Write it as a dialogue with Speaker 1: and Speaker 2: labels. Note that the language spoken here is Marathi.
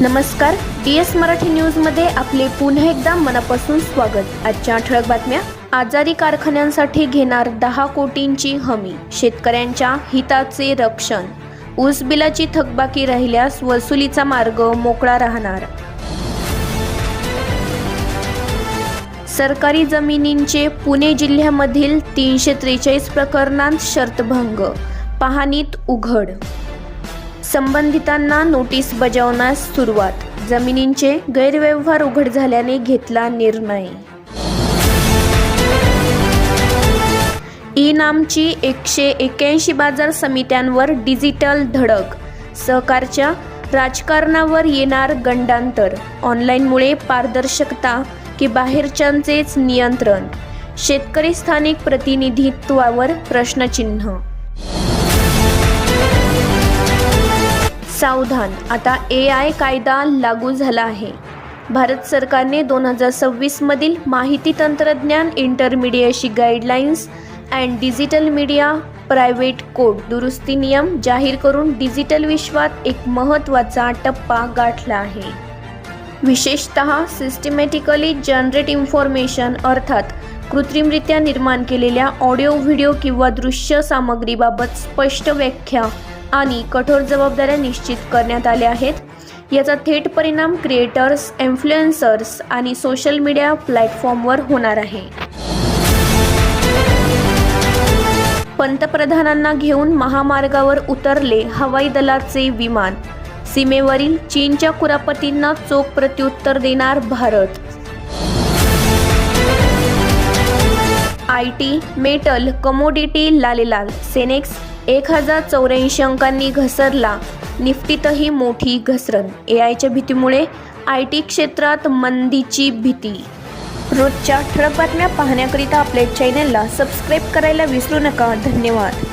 Speaker 1: नमस्कार डी एस मराठी न्यूजमध्ये आपले पुन्हा एकदा मनापासून स्वागत. आजच्या ठळक बातम्या. आजारी कारखान्यांसाठी घेणार दहा कोटींची हमी शेतकऱ्यांच्या हिताचे रक्षण. ऊस बिलाची थकबाकी राहिल्यास वसुलीचा मार्ग मोकळा राहणार. सरकारी जमिनींचे पुणे जिल्ह्यामधील तीनशे त्रेचाळीस प्रकरणांत शर्तभंग पाहणीत उघड. संबंधितांना नोटीस बजावण्यास सुरुवात. जमिनींचे गैरव्यवहार उघड झाल्याने घेतला निर्णय. ई नामची एकशे एक्याऐंशी बाजार समित्यांवर डिजिटल धडक. सहकारच्या राजकारणावर येणार गंडांतर. ऑनलाईनमुळे पारदर्शकता की बाहेरच्यांचेच नियंत्रण. शेतकरी स्थानिक प्रतिनिधित्वावर प्रश्नचिन्ह सावधान. आता ए आय कायदा लागू झाला आहे. भारत सरकारने दोन हजार सव्वीसमधील माहिती तंत्रज्ञान इंटरमिडिएटची guidelines and digital media private code दुरुस्ती नियम जाहीर करून डिजिटल विश्वात एक महत्त्वाचा टप्पा गाठला आहे. विशेषत सिस्टमॅटिकली जनरेट इन्फॉर्मेशन अर्थात कृत्रिमरित्या निर्माण केलेल्या ऑडिओ व्हिडिओ किंवा दृश्य सामग्रीबाबत स्पष्ट व्याख्या आणि कठोर जबाबदाऱ्या निश्चित करण्यात आल्या आहेत. याचा थेट परिणाम क्रिएटर्स इन्फ्लुएन्सर्स आणि सोशल मीडिया प्लॅटफॉर्मवर होणार आहे. पंतप्रधानांना घेऊन महामार्गावर उतरले हवाई दलाचे विमान. सीमेवरील चीनच्या कुरापतींना चोख प्रत्युत्तर देणार Bharat. I T metal commodity लालेलाल Sensex एक हजार चौऱ्याऐंशी अंकांनी घसरला. निफ्टीतही मोठी घसरण. ए आयच्या भीतीमुळे आय टी क्षेत्रात मंदीची भीती. रोजच्या ठळक बातम्या पाहण्याकरिता आपल्या चॅनलला सबस्क्राईब करायला विसरू नका. धन्यवाद.